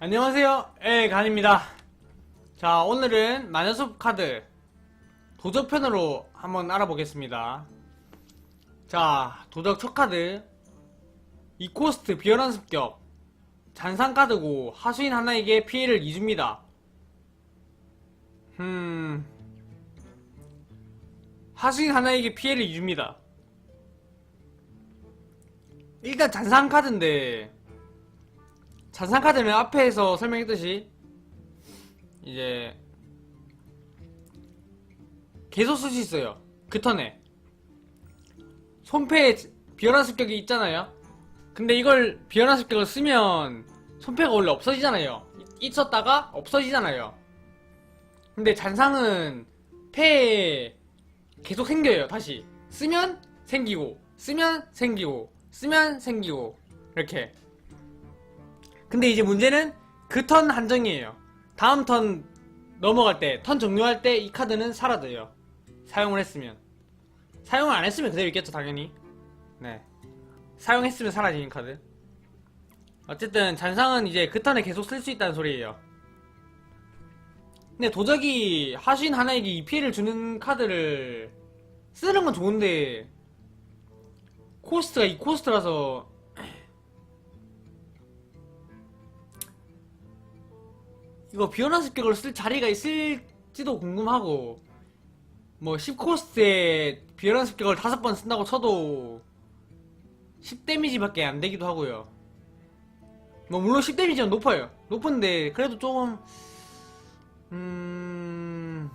안녕하세요. 에 간입니다. 자, 오늘은 마녀숲 카드 도적편으로 한번 알아보겠습니다. 자, 도적 첫 카드 이코스트 비열한 습격 잔상 카드고 하수인 하나에게 피해를 2줍니다. 음... 하수인 하나에게 피해를 2줍니다. 일단 잔상 카드인데 잔상 카드는 앞에서 설명했듯이 이제 계속 쓸 수 있어요. 그 턴에 손패에 비열한 습격이 있잖아요. 근데 이걸 비열한 습격을 쓰면 손패가 원래 없어지잖아요. 있었다가 없어지잖아요. 근데 잔상은 패에 계속 생겨요. 다시 쓰면 생기고 쓰면 생기고 쓰면 생기고 이렇게 근데 이제 문제는 그 턴 한정이에요. 다음 턴 넘어갈 때, 턴 종료할 때 이 카드는 사라져요. 사용을 했으면. 사용을 안 했으면 그대로 있겠죠, 당연히. 네. 사용했으면 사라지는 카드. 어쨌든 잔상은 이제 그 턴에 계속 쓸 수 있다는 소리예요. 근데 도적이 하신 하나에게 이 피해를 주는 카드를 쓰는 건 좋은데 코스트가 이 코스트라서 이거 비원한 습격을 쓸 자리가 있을지도 궁금하고. 뭐 10코스트에 비원한 습격을 5번 쓴다고 쳐도 10데미지밖에 안 되기도 하고요. 뭐 물론 10데미지는 높아요. 높은데 그래도 조금 음...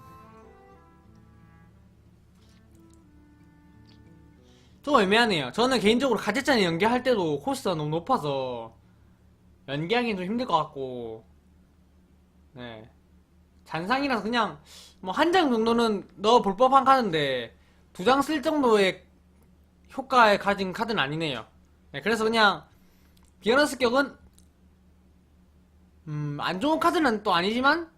좀 애매하네요. 저는 개인적으로 가제짠에 연계할 때도 코스트가 너무 높아서 연계하기는 좀 힘들 것 같고 네. 잔상이라서 그냥 뭐 한 장 정도는 넣어볼 법한 카드인데 두 장 쓸 정도의 효과에 가진 카드는 아니네요. 네, 그래서 그냥 비어너 습격은 음, 안 좋은 카드는 또 아니지만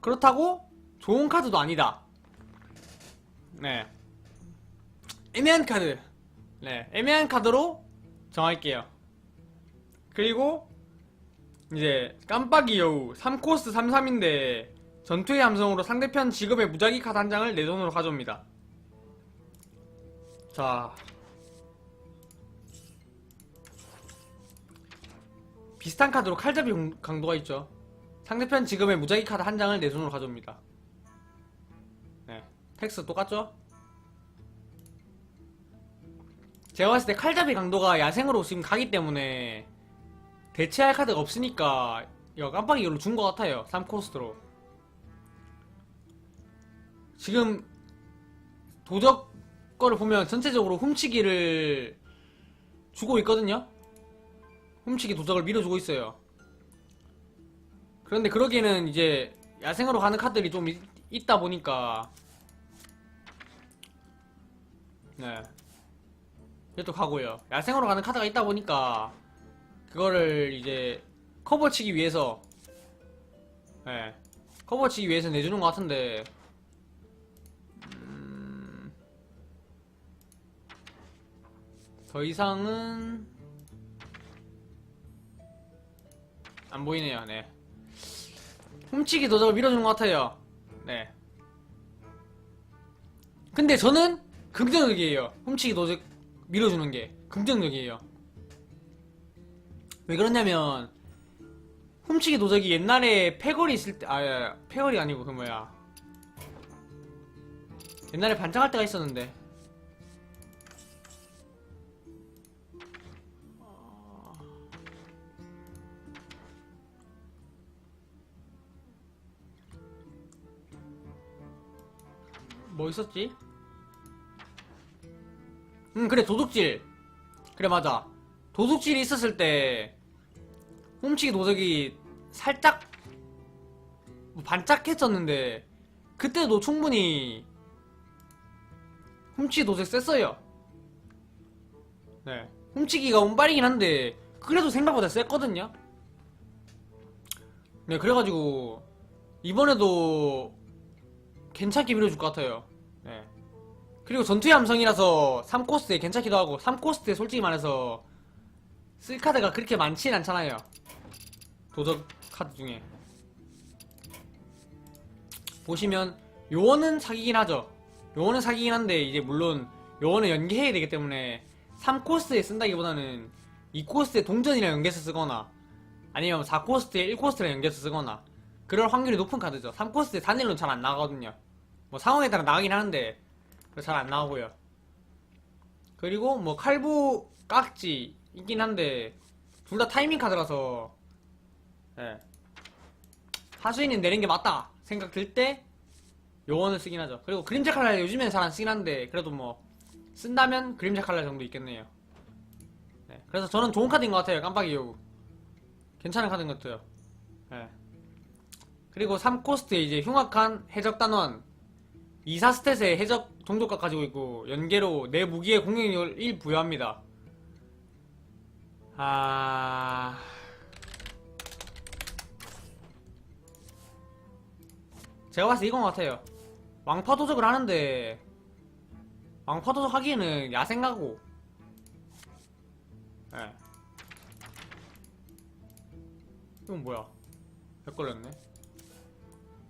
그렇다고 좋은 카드도 아니다. 네. 애매한 카드. 네, 애매한 카드로 정할게요. 그리고 이제 깜빡이 여우 3코스 33인데 전투의 함성으로 상대편 직업의 무작위 카드 한 장을 내 돈으로 가져옵니다. 자 비슷한 카드로 칼잡이 용- 강도가 있죠. 상대편 직업의 무작위 카드 한 장을 내 손으로 가져옵니다. 네, 텍스 똑같죠? 제가 봤을 때 칼잡이 강도가 야생으로 지금 가기 때문에 대체할 카드가 없으니까 이거 깜빡이 이걸로 준 것 같아요. 3코스트로. 지금 도적 거를 보면 전체적으로 훔치기를 주고 있거든요. 훔치기 도적을 밀어주고 있어요. 그런데 그러기에는 이제 야생으로 가는 카드들이 좀 있, 있다 보니까. 네. 이것도 가고요. 야생으로 가는 카드가 있다 보니까 그거를 이제 커버 치기 위해서 예 커버 치기 위해서 내주는 것 같은데. 음, 더 이상은 안 보이네요. 네. 훔치기 도적을 밀어주는 것 같아요. 네. 근데 저는 긍정적이에요. 훔치기 도적 밀어주는 게 긍정적이에요 왜 그러냐면 훔치기 도적이 옛날에 패거리 있을 때 아 패거리 아니고 그 뭐야. 옛날에 반짝할 때가 있었는데. 어, 뭐 있었지? 음 그래 도둑질. 그래 맞아. 도둑질이 있었을 때 훔치기 도적이 살짝 뭐 반짝했었는데 그때도 충분히 훔치기 도적 셌어요. 네, 훔치기가 운빨이긴 한데 그래도 생각보다 셌거든요. 네, 그래가지고 이번에도 괜찮게 밀어줄 것 같아요. 네. 그리고 전투의 함성이라서 3코스에 괜찮기도 하고 3코스에 솔직히 말해서 쓸 카드가 그렇게 많진 않잖아요. 도적 카드 중에. 보시면 요원은 사기긴 하죠. 요원은 사기긴 한데 이제 물론 요원은 연계해야 되기 때문에 3코스에 쓴다기보다는 2코스에 동전이랑 연계해서 쓰거나 아니면 4코스에 1코스랑 연계해서 쓰거나 그럴 확률이 높은 카드죠. 3코스에 단일로는 잘 안 나가거든요. 뭐 상황에 따라 나가긴 하는데 잘 안 나오고요. 그리고 뭐 칼부 깍지 있긴 한데 둘 다 타이밍 카드라서 예. 하수인이 내린 게 맞다 생각 들 때 요원을 쓰긴 하죠. 그리고 그림자 칼날 요즘엔 잘 안 쓰긴 한데 그래도 뭐 쓴다면 그림자 칼날 정도 있겠네요. 네. 그래서 저는 좋은 카드인 것 같아요. 깜빡이 여우. 괜찮은 카드인 것 같아요. 예. 그리고 3코스트에 이제 흉악한 해적 단원. 2사 스탯의 해적 종족과 가지고 있고 연계로 내 무기의 공격력을 1 부여합니다. 아... 제가 봤을 때 이건 것 같아요. 왕파 도적을 하는데 왕파 도적 하기에는 야생 가고 예. 이건 뭐야? 백 걸렸네.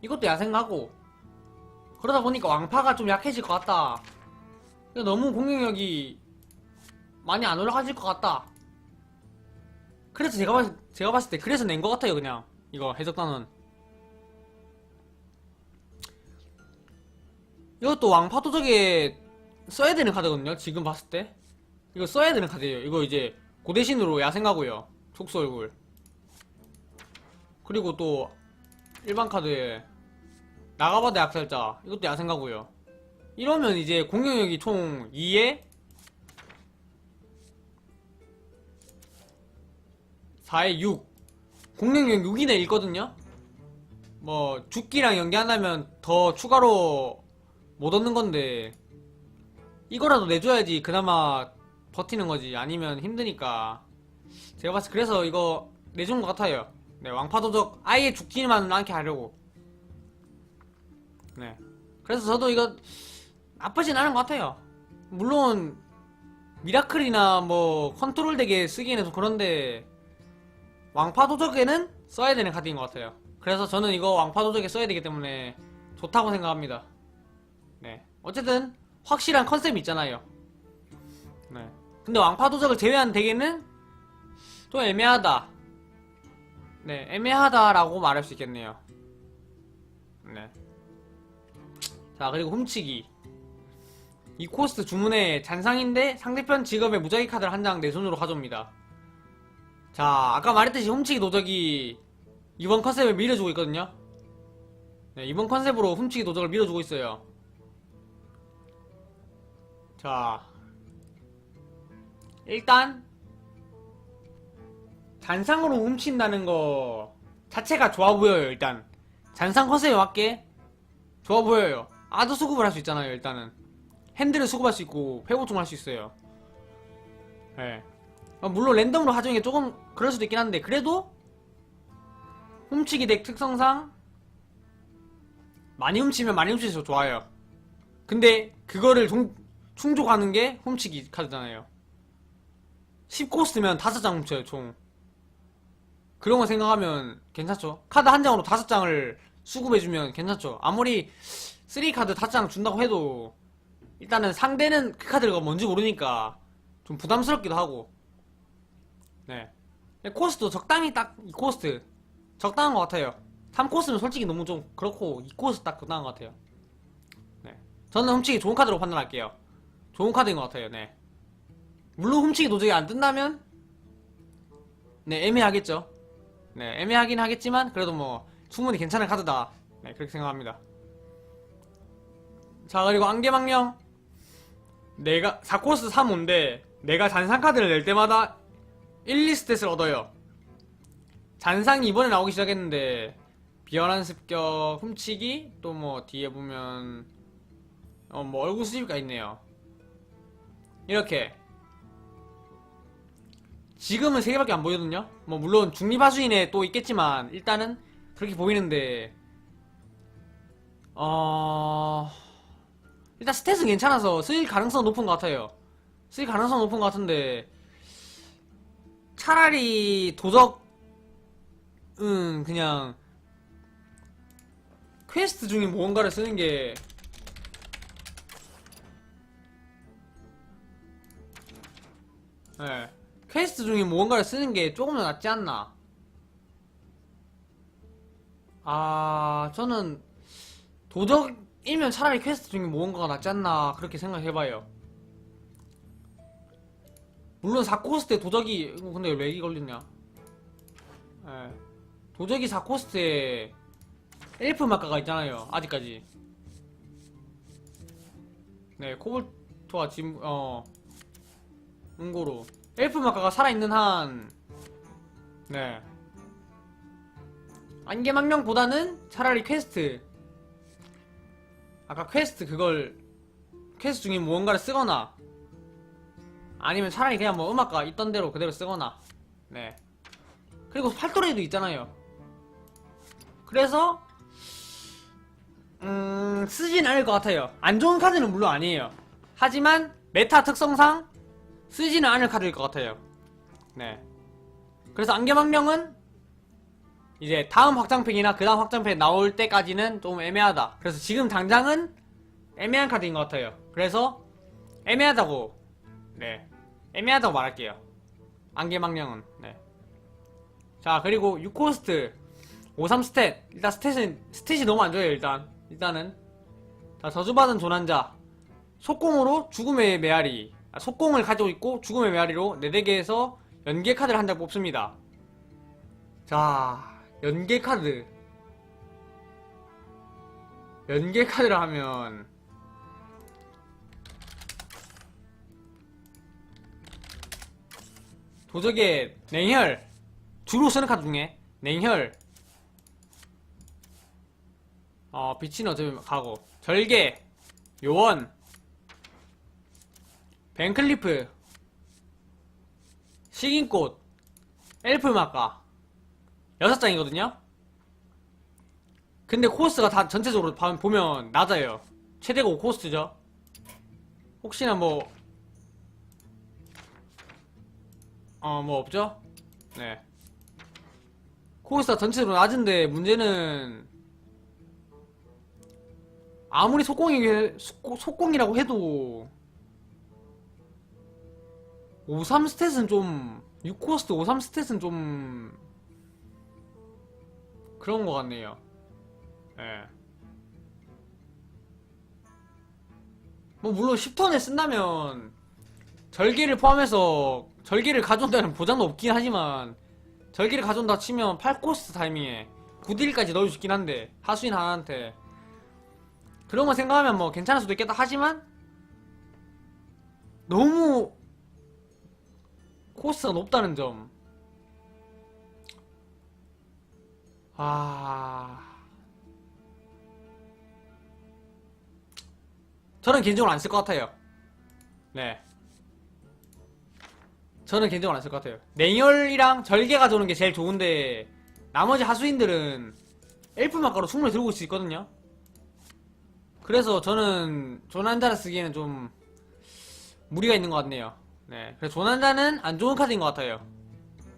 이것도 야생 가고 그러다 보니까 왕파가 좀 약해질 것 같다. 너무 공격력이 많이 안 올라가질 것 같다. 그래서 제가 봤, 제가 봤을 때 그래서 낸 것 같아요 그냥 이거 해적단은 이것도 왕파도적에 써야 되는 카드거든요 지금 봤을 때. 이거 써야 되는 카드예요. 이거 이제 고대신으로 야생가고요 속수 얼굴. 그리고 또 일반 카드에 나가바다 약살자 이것도 야생가고요. 이러면 이제 공격력이 총 2에 4에 6 공격력 6이나 있거든요? 뭐 죽기랑 연계한다면 더 추가로 못 얻는 건데 이거라도 내줘야지 그나마 버티는 거지. 아니면 힘드니까. 제가 봤을 때 그래서 이거 내준 것 같아요. 네 왕파도적 아예 죽지만 않게 하려고. 네 그래서 저도 이거 나쁘진 않은 것 같아요. 물론 미라클이나 뭐 컨트롤 덱에 쓰기에는 좀 그런데 왕파도적에는 써야 되는 카드인 것 같아요. 그래서 저는 이거 왕파도적에 써야 되기 때문에 좋다고 생각합니다 네. 어쨌든 확실한 컨셉이 있잖아요. 네. 근데 왕파 도적을 제외한 대게는 좀 애매하다. 네, 애매하다라고 말할 수 있겠네요. 네. 자, 그리고 훔치기. 이 코스트 주문에 잔상인데 상대편 직업의 무작위 카드를 한 장 내 손으로 가져옵니다. 자, 아까 말했듯이 훔치기 도적이 이번 컨셉을 밀어주고 있거든요. 네, 이번 컨셉으로 훔치기 도적을 밀어주고 있어요. 자, 일단 잔상으로 훔친다는 거 자체가 좋아 보여요. 일단 잔상 컨셉에 맞게 좋아 보여요. 아드 수급을 할 수 있잖아요. 일단은 핸들을 수급할 수 있고 회복좀 할수 있어요. 예. 어, 물론 랜덤으로 하중에 조금 그럴 수도 있긴 한데 그래도 훔치기 덱 특성상 많이 훔치면 많이 훔치서 좋아요. 근데 그거를 종, 충족하는 게 훔치기 카드잖아요. 10코스면 5장 훔쳐요, 총. 그런 거 생각하면 괜찮죠? 카드 한 장으로 5장을 수급해주면 괜찮죠? 아무리 3카드 5장 준다고 해도 일단은 상대는 그 카드가 뭔지 모르니까 좀 부담스럽기도 하고 네 코스도 적당히 딱 2코스 적당한 것 같아요 3코스는 솔직히 너무 좀 그렇고 2코스 딱 적당한 것 같아요 네 저는 훔치기 좋은 카드로 판단할게요 좋은 카드인 것 같아요, 네. 물론 훔치기 도저히 안 뜬다면, 네, 애매하겠죠. 네, 애매하긴 하겠지만, 그래도 뭐, 충분히 괜찮은 카드다. 네, 그렇게 생각합니다. 자, 그리고 안개망령. 내가, 4코스 3호인데, 내가 잔상 카드를 낼 때마다 1, 2스탯을 얻어요. 잔상이 이번에 나오기 시작했는데, 비열한 습격, 훔치기, 또 뭐, 뒤에 보면, 어, 뭐, 얼굴 수집가 있네요. 이렇게. 지금은 3개밖에 안 보이거든요? 뭐 물론 중립하수인에 또 있겠지만 일단은 그렇게 보이는데. 어... 일단 스탯은 괜찮아서 쓰일 가능성 높은 것 같아요. 쓰일 가능성 높은 것 같은데 차라리 도적 그냥 퀘스트 중에 무언가를 쓰는 게 예. 퀘스트 중에 무언가를 쓰는 게 조금 더 낫지 않나? 아, 저는 도적이면 차라리 퀘스트 중에 무언가가 낫지 않나 그렇게 생각해봐요. 물론 4코스트에 도적이 이거 근데 왜 렉이 걸리냐? 예. 도적이 4코스트에 엘프 마카가 있잖아요. 아직까지. 네, 코볼트와 짐, 어, 응고로. 엘프 마카가 살아있는 한, 네. 안개망령보다는 차라리 퀘스트. 아까 퀘스트 그걸, 퀘스트 중에 무언가를 쓰거나, 아니면 차라리 그냥 뭐 음악가 있던 대로 그대로 쓰거나, 네. 그리고 팔도레도 있잖아요. 그래서, 음, 쓰진 않을 것 같아요. 안 좋은 카드는 물론 아니에요. 하지만, 메타 특성상, 쓰지는 않을 카드일 것 같아요. 네. 그래서 안개망령은, 이제 다음 확장팩이나 그 다음 확장팩 나올 때까지는 좀 애매하다. 그래서 지금 당장은 애매한 카드인 것 같아요. 그래서, 애매하다고, 네. 애매하다고 말할게요. 안개망령은, 네. 자, 그리고 6코스트. 53 스탯. 일단 스탯은, 스탯이 너무 안 좋아요, 일단. 일단은. 자, 저주받은 조난자. 속공으로 죽음의 메아리. 아, 속공을 가지고 있고, 죽음의 메아리로 네 내대개에서 연계 카드를 한 장 뽑습니다. 자, 연계 카드. 연계 카드를 하면, 도적의 냉혈. 주로 쓰는 카드 중에, 냉혈. 어, 빛은 어차피 가고. 절개, 요원, 벤클리프, 식인꽃, 엘프 마카. 여섯 장이거든요? 근데 코스가 다 전체적으로 봐- 보면 낮아요. 최대가 5코스트죠? 혹시나 뭐, 어, 뭐 없죠? 네. 코스가 전체적으로 낮은데 문제는 아무리 속공이 속공이라고 해도 53 스탯은 좀 6코스트 53 스탯은 좀 그런 것 같네요. 예. 뭐 물론 10턴에 쓴다면 절개를 포함해서 절개를 가져온다는 보장도 없긴 하지만 절개를 가져온다 치면 8코스트 타이밍에 9딜까지 넣을 수 있긴 한데 하수인 하나한테 그런 거 생각하면 뭐 괜찮을 수도 있겠다 하지만 너무 코스가 높다는 점. 아. 저는 개인적으로 안 쓸 것 같아요. 네. 저는 개인적으로 안 쓸 것 같아요. 냉혈이랑 절개 가져오는 게 제일 좋은데, 나머지 하수인들은 엘프 마카로 충분히 들고 올 수 있거든요. 그래서 저는 조난자를 쓰기에는 좀 무리가 있는 것 같네요. 네, 그래서 조난자는 안 좋은 카드인 것 같아요.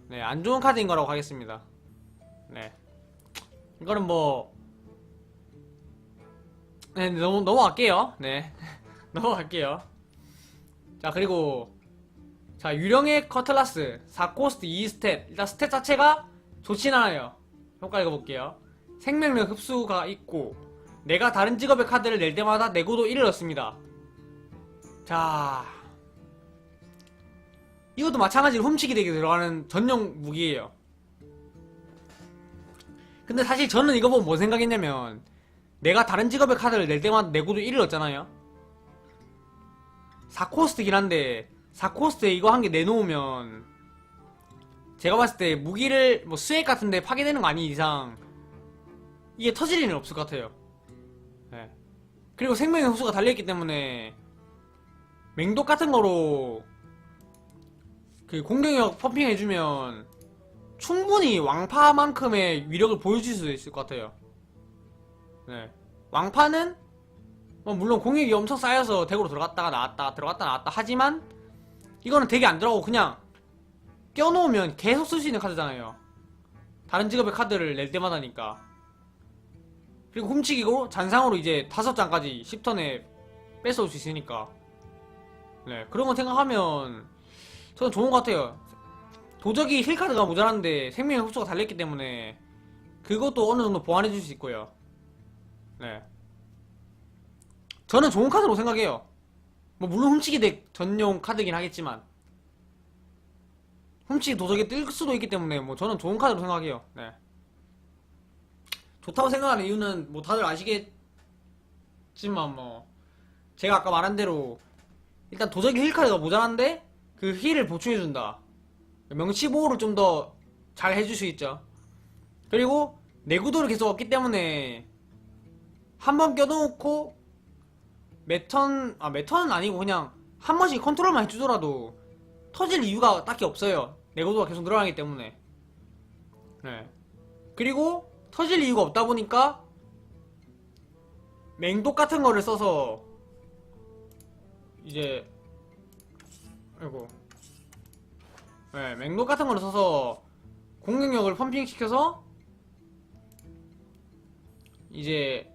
네, 안 좋은 카드인 거라고 하겠습니다. 네, 이거는 뭐, 네, 넘, 넘어갈게요. 네, 넘어갈게요. 자, 그리고, 자, 유령의 커틀라스, 4코스트 2스탯. 일단 스탯 자체가 좋진 않아요. 효과 읽어볼게요. 생명력 흡수가 있고, 내가 다른 직업의 카드를 낼 때마다 내고도 1을 얻습니다. 자, 이것도 마찬가지로 훔치기 덱에 들어가는 전용 무기예요. 근데 사실 저는 이거 보고 뭐 생각했냐면 내가 다른 직업의 카드를 낼 때마다 내고도 1을 얻잖아요. 4코스트긴 한데 4코스트에 이거 한 개 내놓으면 제가 봤을 때 무기를 뭐 스웩 같은데 파괴되는 거 아닌 이상 이게 터질 일은 없을 것 같아요. 네. 그리고 생명의 흡수가 달려있기 때문에 맹독 같은 거로 그 공격력 펌핑해주면 충분히 왕파만큼의 위력을 보여줄 수 있을 것 같아요. 네. 왕파는 뭐 물론 공격이 엄청 쌓여서 덱으로 들어갔다가 나왔다 들어갔다 나왔다 하지만 이거는 덱이 안 들어가고 그냥 껴놓으면 계속 쓸 수 있는 카드잖아요. 다른 직업의 카드를 낼 때마다니까. 그리고 훔치기고 잔상으로 이제 다섯 장까지 10턴에 뺏어올 수 있으니까. 네, 그런 거 생각하면 저는 좋은 것 같아요. 도적이 힐 카드가 모자란데 생명의 흡수가 달려있기 때문에 그것도 어느 정도 보완해 줄 수 있고요. 네. 저는 좋은 카드로 생각해요. 뭐 물론 훔치기 덱 전용 카드긴 하겠지만 훔치기 도적이 뜰 수도 있기 때문에 뭐 저는 좋은 카드로 생각해요. 네. 좋다고 생각하는 이유는 뭐 다들 아시겠지만 뭐 제가 아까 말한 대로 일단 도적이 힐 카드가 모자란데 그 힐을 보충해준다. 명치 보호를 좀 더 잘 해줄 수 있죠. 그리고 내구도를 계속 얻기 때문에 한 번 껴놓고 매턴 아 매턴은 아니고 그냥 한 번씩 컨트롤만 해주더라도 터질 이유가 딱히 없어요. 내구도가 계속 늘어나기 때문에. 네. 그리고 터질 이유가 없다 보니까 맹독 같은 거를 써서 이제 아이고. 네, 맹독 같은 거를 써서 공격력을 펌핑 시켜서 이제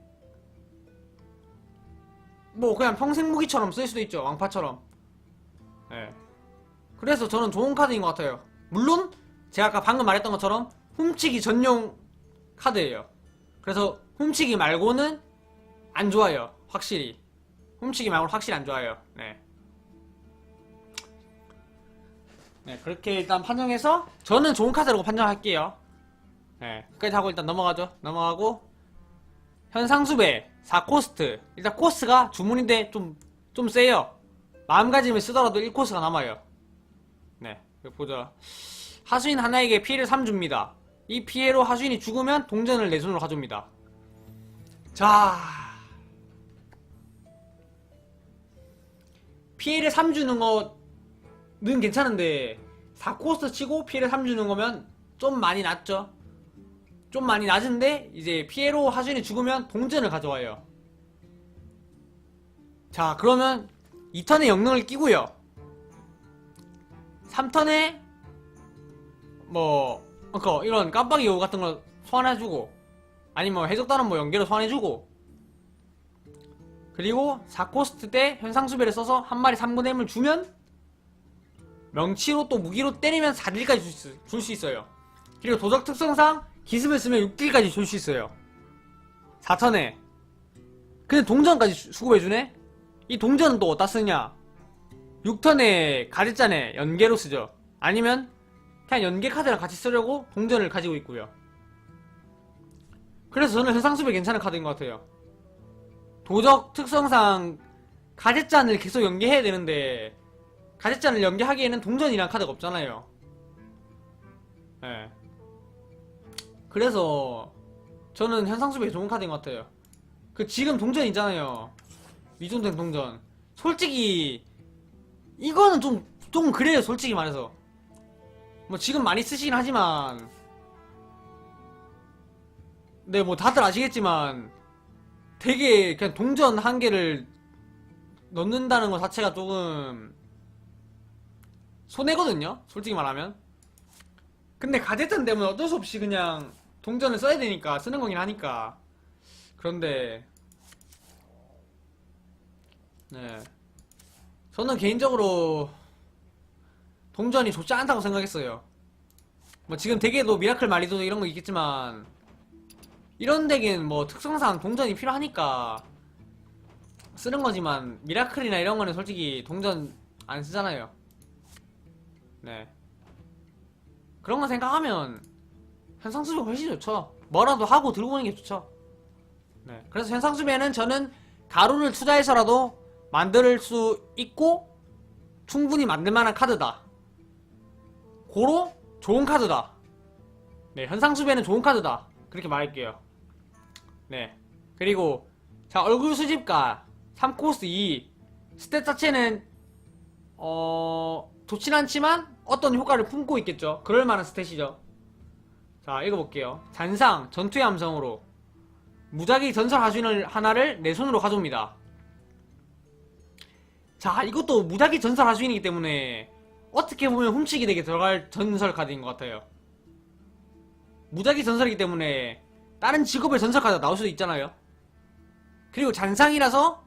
뭐 그냥 평생 무기처럼 쓸 수도 있죠. 왕파처럼. 예 그래서 저는 좋은 카드인 것 같아요. 물론 제가 아까 방금 말했던 것처럼 훔치기 전용 카드예요. 그래서 훔치기 말고는 안 좋아요. 확실히. 훔치기 말고는 확실히 안 좋아요. 네. 네 그렇게 일단 판정해서 저는 좋은 카드라고 판정할게요. 네 끝까지 하고 일단 넘어가죠. 넘어가고 현상수배 4코스트. 일단 코스가 주문인데 좀, 좀 세요. 마음가짐을 쓰더라도 1코스가 남아요. 네 보자 하수인 하나에게 피해를 3줍니다. 이 피해로 하수인이 죽으면 동전을 내 손으로 가져옵니다. 자 피해를 3 주는 거 는 괜찮은데 4코스트 치고 피해를 3 주는 거면 좀 많이 낮죠 좀 많이 낮은데 이제 피에로 하준이 죽으면 동전을 가져와요. 자 그러면 2턴에 영능을 끼고요. 3턴에 뭐 그니까 이런 깜빡이 요구 같은 거 소환해주고 아니면 해적단은 뭐 연계로 소환해주고 그리고 4코스트 때 현상수배를 써서 한 마리 3분의 1을 주면 명치로 또 무기로 때리면 4딜까지 줄 수 있어요. 그리고 도적 특성상 기습을 쓰면 6딜까지 줄 수 있어요. 4턴에. 근데 동전까지 수- 수급해주네? 이 동전은 또 어디다 쓰냐? 6턴에 가짓잔에 연계로 쓰죠. 아니면 그냥 연계 카드랑 같이 쓰려고 동전을 가지고 있고요. 그래서 저는 현상수배 괜찮은 카드인 것 같아요. 도적 특성상 가젯잔을 계속 연계해야 되는데 가젯잔을 연계하기에는 동전이란 카드가 없잖아요. 예. 그래서 저는 현상수배 좋은 카드인 것 같아요. 그 지금 동전 있잖아요. 미존된 동전. 솔직히 이거는 좀 좀 그래요. 솔직히 말해서. 뭐 지금 많이 쓰시긴 하지만 네, 뭐 다들 아시겠지만 되게 그냥 동전 한 개를 넣는다는 것 자체가 조금 손해거든요. 솔직히 말하면. 근데 가제탄 때문에 어쩔 수 없이 그냥 동전을 써야 되니까 쓰는 거긴 하니까. 그런데 네. 저는 개인적으로 동전이 좋지 않다고 생각했어요. 뭐 지금 덱에도 미라클 마리도 이런 거 있겠지만 이런 덱엔 뭐 특성상 동전이 필요하니까 쓰는 거지만 미라클이나 이런 거는 솔직히 동전 안 쓰잖아요. 네. 그런 거 생각하면 현상수배 훨씬 좋죠. 뭐라도 하고 들고 오는 게 좋죠. 네. 그래서 현상수배는 저는 가루를 투자해서라도 만들 수 있고 충분히 만들 만한 카드다. 고로 좋은 카드다. 네, 현상수배는 좋은 카드다. 그렇게 말할게요. 네. 그리고 자 얼굴 수집가 3코스 2 스탯 자체는 어 좋진 않지만 어떤 효과를 품고 있겠죠. 그럴 만한 스탯이죠. 자 읽어볼게요. 잔상 전투의 함성으로 무작위 전설 하수인을 하나를 내 손으로 가져옵니다. 자 이것도 무작위 전설 하수인이기 때문에 어떻게 보면 훔치기 덱에 들어갈 전설 카드인 것 같아요. 무작위 전설이기 때문에 다른 직업의 전설 카드가 나올 수도 있잖아요. 그리고 잔상이라서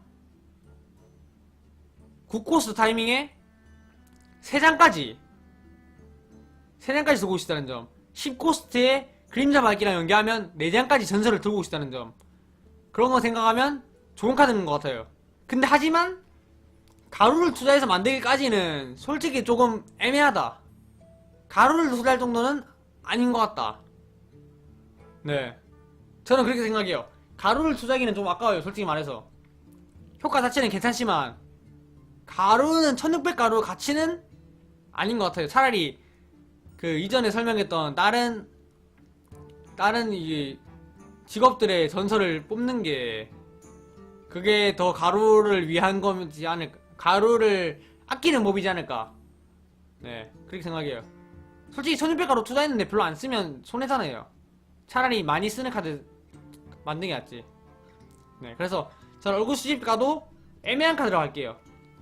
9코스 타이밍에 3장까지. 3장까지 들고 오시다는 점. 10코스트에 그림자 밝기랑 연계하면 4장까지 전설을 들고 오시다는 점. 그런 거 생각하면 좋은 카드인 것 같아요. 근데 하지만 가루를 투자해서 만들기까지는 솔직히 조금 애매하다. 가루를 투자할 정도는 아닌 것 같다. 네. 저는 그렇게 생각해요. 가루를 투자하기는 좀 아까워요 솔직히 말해서. 효과 자체는 괜찮지만 가루는 1600 가루 가치는 아닌 것 같아요. 차라리 그 이전에 설명했던 다른 다른 이 직업들의 전설을 뽑는 게 그게 더 가루를 위한 거지 않을까? 가루를 아끼는 법이지 않을까? 네, 그렇게 생각해요. 솔직히 1600 가루 투자했는데 별로 안 쓰면 손해잖아요. 차라리 많이 쓰는 카드 만든 게 낫지. 네, 그래서 저는 얼굴 수집 가도 애매한 카드로 할게요.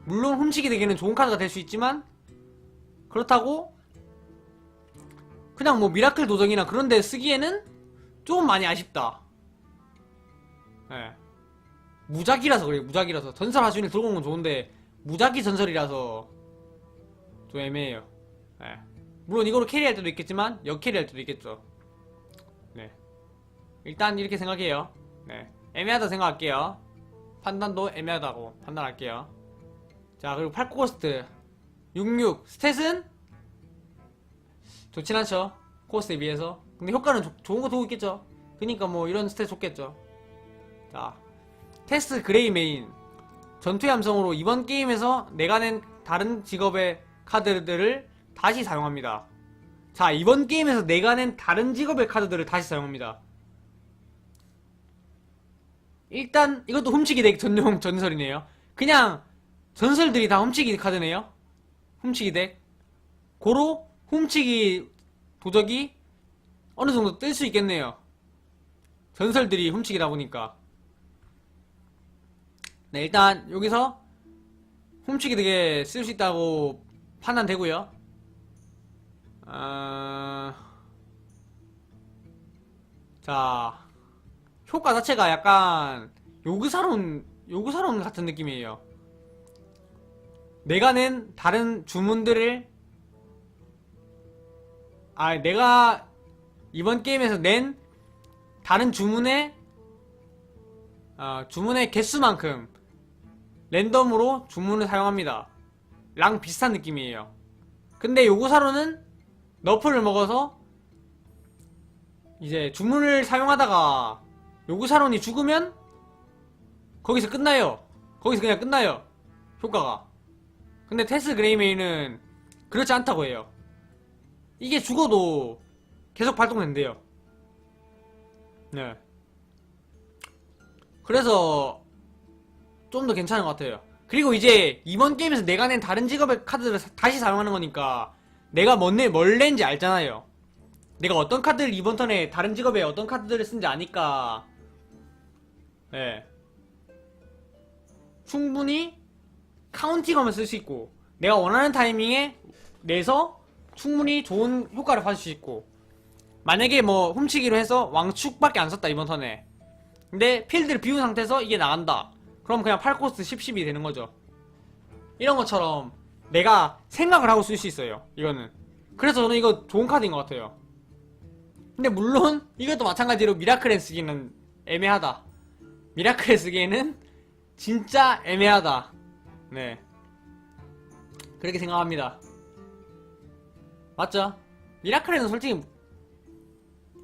물론 훔치기 되기는 좋은 카드가 될 수 있지만 그렇다고 그냥 뭐 미라클 도적이나 그런 데 쓰기에는 좀 많이 아쉽다. 예. 무작위라서 그래요. 무작위라서 전설 하수인을 들고 온 건 좋은데 무작위 전설이라서 좀 애매해요. 예. 물론 이거로 캐리할 때도 있겠지만 역캐리할 때도 있겠죠. 네. 일단 이렇게 생각해요. 네. 애매하다 생각할게요. 판단도 애매하다고 판단할게요. 자 그리고 8코스트 66 스탯은? 좋진 않죠. 코스트에 비해서. 근데 효과는 조- 좋은 거 두고 있겠죠. 그니까 뭐 이런 스탯 좋겠죠. 자 테스트 그레이 메인. 전투의 함성으로 이번 게임에서 내가 낸 다른 직업의 카드들을 다시 사용합니다. 자 이번 게임에서 내가 낸 다른 직업의 카드들을 다시 사용합니다. 일단 이것도 훔치기 덱 전용 전설이네요. 그냥 전설들이 다 훔치기 카드네요. 훔치기 덱. 고로 훔치기 도적이 어느 정도 뜰 수 있겠네요. 전설들이 훔치기다 보니까. 네, 일단 여기서 훔치기 덱에 쓸수 있다고 판단되고요. 어... 자, 효과 자체가 약간 요구사론 요구사론 같은 느낌이에요. 내가 낸 다른 주문들을 아 내가 이번 게임에서 낸 다른 주문의 아, 주문의 개수만큼 랜덤으로 주문을 사용합니다. 랑 비슷한 느낌이에요. 근데 요구사로는 너프를 먹어서 이제 주문을 사용하다가 요구사론이 죽으면 거기서 끝나요. 거기서 그냥 끝나요. 효과가. 근데 테스 그레이메이는 그렇지 않다고 해요. 이게 죽어도 계속 발동된대요. 네. 그래서 좀 더 괜찮은 것 같아요. 그리고 이제 이번 게임에서 내가 낸 다른 직업의 카드를 사- 다시 사용하는 거니까 내가 뭔 내, 뭘 낸지 알잖아요. 내가 어떤 카드를 이번 턴에 다른 직업에 어떤 카드들을 쓴지 아니까 예. 충분히 카운팅하면 쓸 수 있고 내가 원하는 타이밍에 내서 충분히 좋은 효과를 받을 수 있고 만약에 뭐 훔치기로 해서 왕축밖에 안 썼다 이번 턴에. 근데 필드를 비운 상태에서 이게 나간다. 그럼 그냥 8코스트 10, 10이 되는 거죠. 이런 것처럼 내가 생각을 하고 쓸 수 있어요 이거는. 그래서 저는 이거 좋은 카드인 것 같아요. 근데 물론 이것도 마찬가지로 미라클에 쓰기는 애매하다. 미라클에 쓰기에는 진짜 애매하다 네 그렇게 생각합니다. 맞죠? 미라클에는 솔직히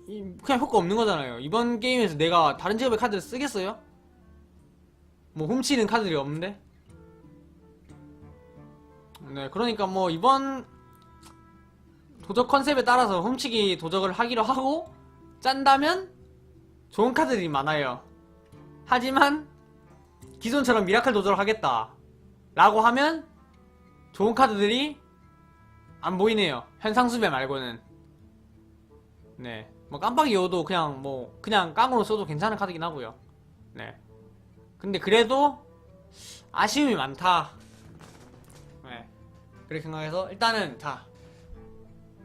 이- 그냥 효과 없는 거잖아요. 이번 게임에서 내가 다른 직업의 카드를 쓰겠어요? 뭐 훔치는 카드들이 없는데? 네, 그러니까 뭐 이번 도적 컨셉에 따라서 훔치기 도적을 하기로 하고 짠다면 좋은 카드들이 많아요. 하지만 기존처럼 미라클 도적을 하겠다 라고 하면 좋은 카드들이 안 보이네요. 현상수배 말고는. 네. 뭐 깜빡이어도 그냥 뭐 그냥 깡으로 써도 괜찮은 카드긴 하고요. 네. 근데 그래도 아쉬움이 많다. 네. 그렇게 생각해서 일단은 자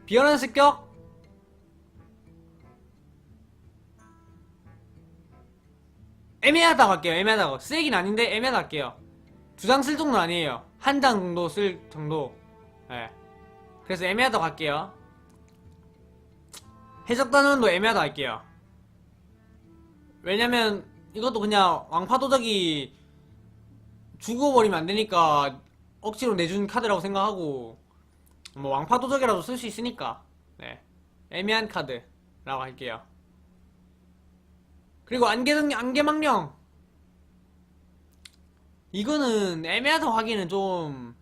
비어는 습격 애매하다고 할게요. 애매하다고. 쓰레기는 아닌데 애매하다 할게요. 두 장 쓸 정도는 아니에요. 한 장 정도 쓸 정도. 예. 그래서 애매하다고 할게요. 해적 단원도 애매하다 할게요. 왜냐면 이것도 그냥 왕파도적이 죽어버리면 안 되니까 억지로 내준 카드라고 생각하고 뭐 왕파도적이라도 쓸 수 있으니까 네 애매한 카드라고 할게요. 그리고 안개등 안개망령 이거는 애매하다고 하기에는 좀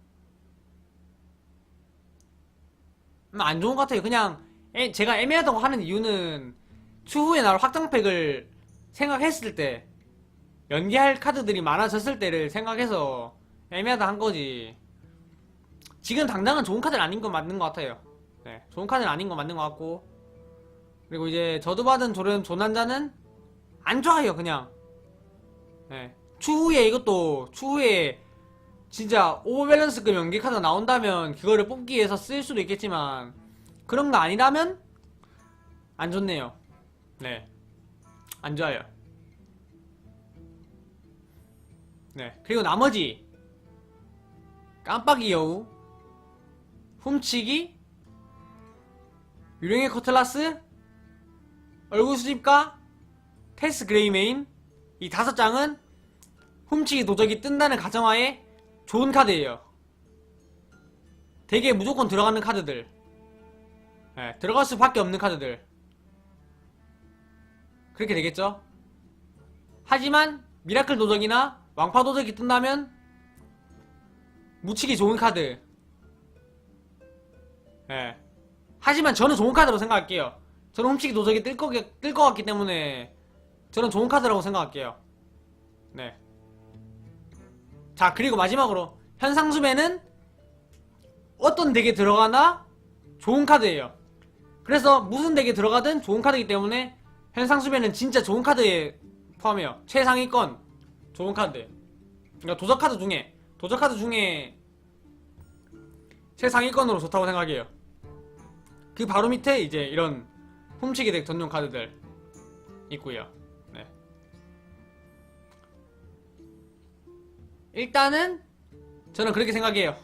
음, 안 좋은 것 같아요. 그냥 애- 제가 애매하다고 하는 이유는 추후에 나올 확장팩을 생각했을 때 연기할 카드들이 많아졌을 때를 생각해서 애매하다 한 거지. 지금 당장은 좋은 카드는 아닌 건 맞는 것 같아요. 네, 좋은 카드는 아닌 건 맞는 것 같고. 그리고 이제 저도 받은 조련 조난자는 안 좋아요, 그냥. 네, 추후에 이것도 추후에 진짜 오버밸런스급 연기 카드 나온다면 그거를 뽑기 위해서 쓸 수도 있겠지만 그런 거 아니라면 안 좋네요. 네, 안 좋아요. 네, 그리고 나머지 깜빡이 여우, 훔치기, 유령의 커틀라스, 얼굴 수집가, 테스 그레이메인 이 다섯 장은 훔치기 도적이 뜬다는 가정하에 좋은 카드예요. 되게 무조건 들어가는 카드들. 네, 들어갈 수밖에 없는 카드들. 그렇게 되겠죠? 하지만 미라클 도적이나 왕파 도적이 뜬다면 묻히기 좋은 카드. 예. 하지만 저는 좋은 카드로 생각할게요. 저는 훔치기 도적이 뜰 것 같기 때문에 저는 좋은 카드라고 생각할게요. 네. 자, 그리고 마지막으로 현상수배는 어떤 덱에 들어가나 좋은 카드예요. 그래서 무슨 덱에 들어가든 좋은 카드이기 때문에 현상수배는 진짜 좋은 카드에 포함해요. 최상위권 좋은 카드. 그러니까 도적 카드 중에 도적 카드 중에 최상위권으로 좋다고 생각해요. 그 바로 밑에 이제 이런 훔치기 덱 전용 카드들 있고요. 일단은 저는 그렇게 생각해요.